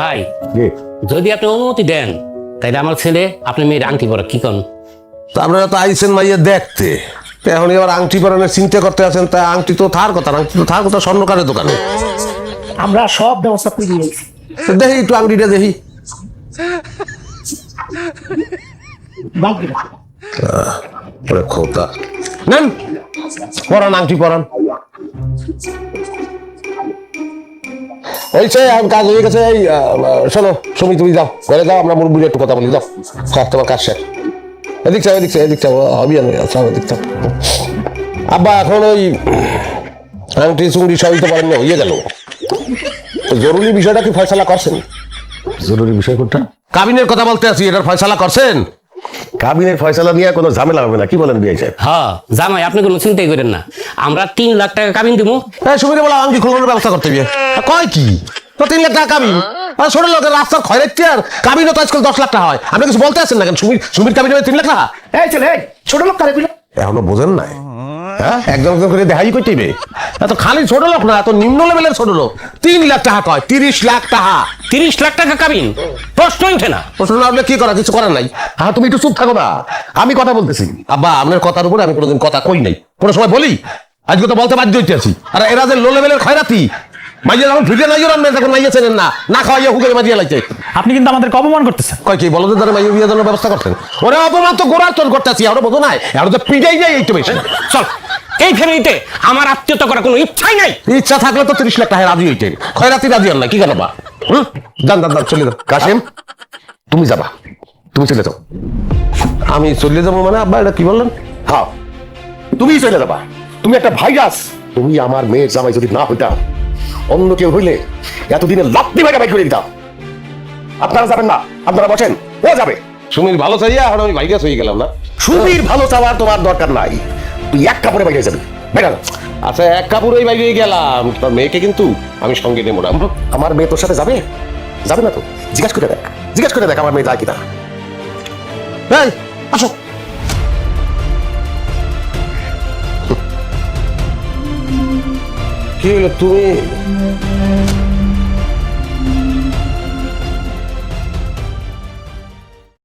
ভাই যদি আপনি অনুমতি দেন তাহলে আমার ছেলে আপনি মেয়ের আংটি পরা কি করেন তা আপনারা তো আইসেন মাইয়া দেখতে। তা এখন এবার আংটি পরানোর চিন্তা করতে আছেন তা আংটি তো থার কথা না, আংটি তো থার কথা স্বর্ণকারের দোকানে। আমরা সব ব্যবস্থা করে দিয়েছি দেখি একটু আংটিটা দেখি। খোতা নেন পরান আংটি পরান। হয়েছে এখন কাজ হয়ে গেছে এই শোনো সুমি তুমি যাও ঘরে যাও আমরা মুরব্বীর একটু কথা বলি যাও। হ্যাঁ তোমার কাজ শেষ। এদিক চাও এদিক চাও এদিক চাও হবি আমি চাও এদিক চাও আব্বা এখন ওই আংটি চুংড়ি সবই তো পারেন না হয়ে গেল জরুরি বিষয়টা কি ফয়সালা করছেন? জরুরি বিষয় কোনটা? কাবিনের কথা বলতে আছি এটার ফয়সালা করছেন? কাবিনের ফয়সালা নিয়ে কোনো ঝামেলা হবে না কি বলেন বিয়ে সাহেব? হ্যাঁ জামাই আপনি কোনো চিন্তাই করেন না। আমরা তিন লাখ টাকা কামিন দিব সুবিধা বলো আমি খোলানোর ব্যবস্থা করতে হবে কয় কি? তো তিন লাখ টাকা কামিন। ছোট লোকের রাস্তার খয়ের দেখতে আর কাবিনও তো আজকাল দশ লাখ টাকা হয়। আপনি কিছু বলতে আছেন না কেন? সুমির সুমির কামিন হবে তিন লাখ টাকা? এই চলে ছোট লোক কারে এখনও বোঝেন নাই? হ্যাঁ? একজন করে দেখাই করতে হবে। খালি ছোট লোক না নিম্ন লেভেলের ছোট লোক। তিন লাখ টাকা কয় তিরিশ লাখ টাকা। তিরিশ লাখ টাকা কাবিন? প্রশ্নই ওঠে না। প্রশ্ন না উঠলে কি করা কিছু করার নাই। হ্যাঁ তুমি একটু চুপ থাকো না। আমি কথা বলতেছি। আব্বা আপনার কথার উপরে আমি কোনোদিন কথা কই নাই। কোনো সময় বলি? আজকে তো বলতে বাধ্য হইতে আছি। আর এরা যে লো লেভেলের খয়রাতি। মাইয়া যখন ফিরে নাই রান তখন চেনেন না। না খাওয়াইয়া আপনি কিন্তু আমাদেরকে অপমান করতেছেন। কয় কি দ্বারা মাইয়া বিয়ে দেওয়ার ব্যবস্থা করছেন? ওরে অপমান তো গোড়ার তোর করতে আছি আমরা বোঝো নাই। আর তো পিটাই যায় একটু বেশি। চল। এই ফ্যামিলিতে আমার আত্মীয়তা করার কোনো ইচ্ছাই নাই। ইচ্ছা থাকলে তো তিরিশ লাখ টাকা রাজি হইতে। খয়রাতি রাজি হন না কি কেন বা হুম? যান যান যান চলে যান কাশেম তুমি যাবা। তুমি চলে যাও। আমি চলে যাব মানে? আব্বা এটা কি বললেন? হ্যাঁ। তুমি চলে যাবা। তুমি একটা ভাইরাস। তুমি আমার মেয়ের জামাই যদি না হইতা অন্য কেউ হইলে এতদিনে লাপ্তি ভাগে বাইক করে দিতাম। আপনারা যাবেন না আপনারা বসেন ও যাবে। সুমির ভালো চাইয়া এখন আমি ভাইরাস হয়ে গেলাম না। সুবীর ভালো চাওয়ার তোমার দরকার নাই। তুই এক কাপড়ে বাইরে যাবি। বেরা আচ্ছা এক কাপড়ই বাইরে গেলাম। তোর মেয়েকে কিন্তু আমি সঙ্গে নেব না। আমার মেয়ে তোর সাথে যাবে? যাবে না তো? জিজ্ঞাসা করে দেখ। জিজ্ঞাসা করে দেখ আমার মেয়ে যায় কিনা। এই আসো। কি হলো তুমি?